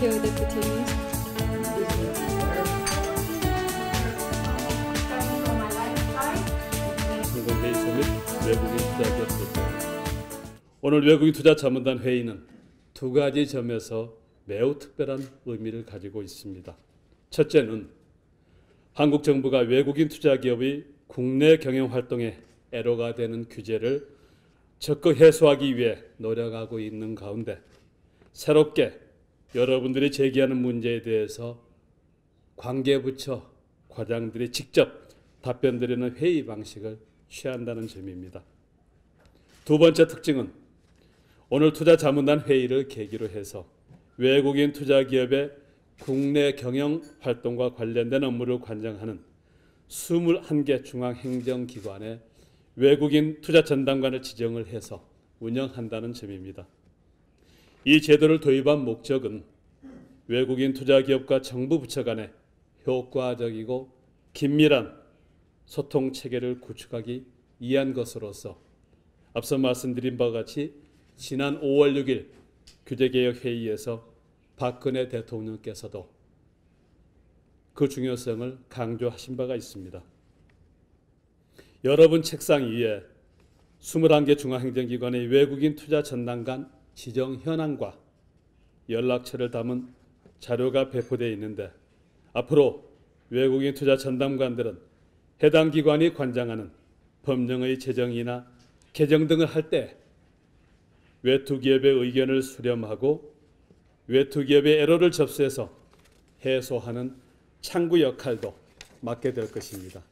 Thank you, Deputy Minister. 공공회의 서밋 외국인 투자 기업 대표. 오늘 외국인 투자 자문단 회의는 두 가지 점에서 매우 특별한 의미를 가지고 있습니다. 첫째는 한국 정부가 외국인 투자 기업의 국내 경영 활동에 애로가 되는 규제를 적극 해소하기 위해 노력하고 있는 가운데 새롭게 여러분들이 제기하는 문제에 대해서 관계부처 과장들이 직접 답변드리는 회의 방식을 취한다는 점입니다. 두 번째 특징은 오늘 투자 자문단 회의를 계기로 해서 외국인 투자 기업의 국내 경영 활동과 관련된 업무를 관장하는 21개 중앙 행정기관의 외국인 투자 전담관을 지정을 해서 운영한다는 점입니다. 이 제도를 도입한 목적은 외국인 투자 기업과 정부 부처 간의 효과적이고 긴밀한 소통 체계를 구축하기 위한 것으로서 앞서 말씀드린 바와 같이 지난 5월 6일 규제개혁 회의에서 박근혜 대통령께서도 그 중요성을 강조하신 바가 있습니다. 여러분 책상 위에 21개 중앙행정기관의 외국인 투자 전담관 지정 현황과 연락처를 담은 자료가 배포되어 있는데 앞으로 외국인 투자 전담관들은 해당 기관이 관장하는 법령의 제정이나 개정 등을 할 때 외투 기업의 의견을 수렴하고 외투 기업의 애로를 접수해서 해소하는 창구 역할도 맡게 될 것입니다.